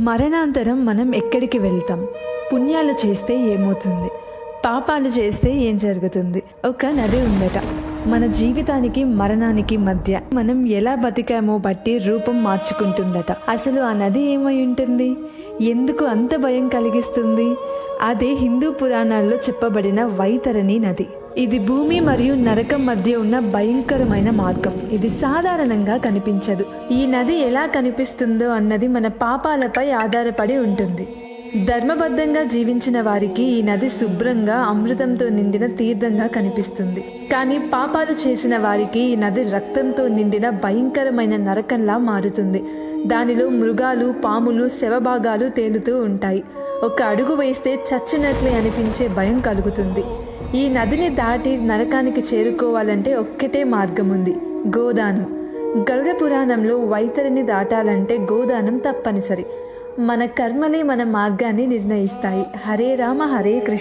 మరణాంతరం మనం ఎక్కడికి వెళ్తాం? పుణ్యాలు చేస్తే ఏమవుతుంది? పాపాలు చేస్తే ఏం జరుగుతుంది? ఒక నది ఉందట. మన జీవితానికి మరణానికి మధ్య మనం ఎలా బతికామో బట్టి రూపం మార్చుకుంటుందట. అసలు ఆ నది ఏమై ఉంటుంది? ఎందుకు అంత భయం కలిగిస్తుంది? అదే హిందూ పురాణాల్లో చెప్పబడిన వైతరణి నది. ఇది భూమి మరియు నరకం మధ్య ఉన్న భయంకరమైన మార్గం. ఇది సాధారణంగా కనిపించదు. ఈ నది ఎలా కనిపిస్తుందో అన్నది మన పాపాలపై ఆధారపడి ఉంటుంది. ధర్మబద్ధంగా జీవించిన వారికి ఈ నది శుభ్రంగా అమృతంతో నిండిన తీర్థంగా కనిపిస్తుంది. కానీ పాపాలు చేసిన వారికి ఈ నది రక్తంతో నిండిన భయంకరమైన నరకంలా మారుతుంది. దానిలో మృగాలు పాములు శవభాగాలు తేలుతూ ఉంటాయి. ఒక అడుగు వేస్తే చచ్చినట్లే అనిపించే భయం కలుగుతుంది. ఈ నదిని దాటి నరకానికి చేరుకోవాలంటే ఒక్కటే మార్గం ఉంది గోదానం. గరుడ పురాణంలో వైతరిని దాటాలంటే గోదానం తప్పనిసరి. మన కర్మలే మన మార్గాన్ని నిర్ణయిస్తాయి. హరే రామ హరే కృష్ణ.